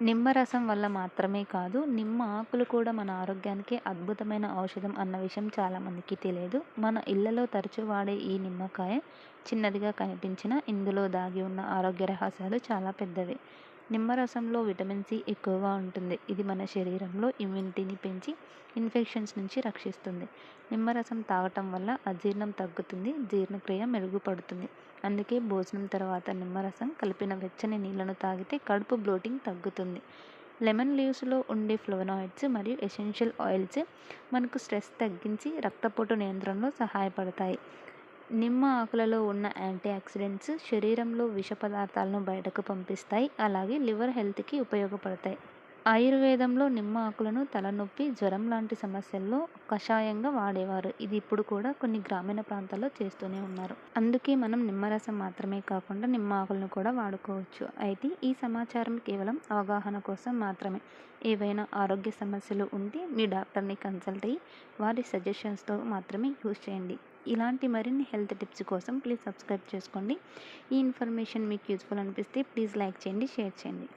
నిమ్మరసం వల్ల మాత్రమే కాదు నిమ్మ ఆకులు కూడా మన ఆరోగ్యానికి అద్భుతమైన ఔషధం అన్న విషయం చాలామందికి తెలియదు. మన ఇళ్ళలో తరచూ వాడే ఈ నిమ్మకాయ చిన్నదిగా కనిపించిన ఇందులో దాగి ఉన్న ఆరోగ్య రహస్యాలు చాలా పెద్దవి. నిమ్మరసంలో విటమిన్ సి ఎక్కువగా ఉంటుంది. ఇది మన శరీరంలో ఇమ్యూనిటీని పెంచి ఇన్ఫెక్షన్స్ నుంచి రక్షిస్తుంది. నిమ్మరసం తాగటం వల్ల అజీర్ణం తగ్గుతుంది జీర్ణక్రియ మెరుగుపడుతుంది. అందుకే భోజనం తర్వాత నిమ్మరసం కలిపిన వెచ్చని నీళ్ళను తాగితే కడుపు బ్లోటింగ్ తగ్గుతుంది. లెమన్ లీవ్స్లో ఉండే ఫ్లోనాయిడ్స్ మరియు ఎసెన్షియల్ ఆయిల్స్ మనకు స్ట్రెస్ తగ్గించి రక్తపోటు నియంత్రణలో సహాయపడతాయి. నిమ్మ ఆకులలో ఉన్న యాంటీ ఆక్సిడెంట్స్ శరీరంలో విష పదార్థాలను బయటకు పంపిస్తాయి అలాగే లివర్ హెల్త్కి ఉపయోగపడతాయి. ఆయుర్వేదంలో నిమ్మ ఆకులను తలనొప్పి జ్వరం లాంటి సమస్యల్లో కషాయంగా వాడేవారు. ఇది ఇప్పుడు కూడా కొన్ని గ్రామీణ ప్రాంతాల్లో చేస్తూనే ఉన్నారు. అందుకే మనం నిమ్మరసం మాత్రమే కాకుండా నిమ్మ ఆకులను కూడా వాడుకోవచ్చు. అయితే ఈ సమాచారం కేవలం అవగాహన కోసం మాత్రమే. ఏవైనా ఆరోగ్య సమస్యలు ఉంటే మీ డాక్టర్ని కన్సల్ట్ అయ్యి వారి సజెషన్స్తో మాత్రమే యూజ్ చేయండి. ఇలాంటి మరిన్ని హెల్త్ టిప్స్ కోసం ప్లీజ్ సబ్స్క్రైబ్ చేసుకోండి. ఈ ఇన్ఫర్మేషన్ మీకు యూజ్ఫుల్ అనిపిస్తే ప్లీజ్ లైక్ చేయండి షేర్ చేయండి.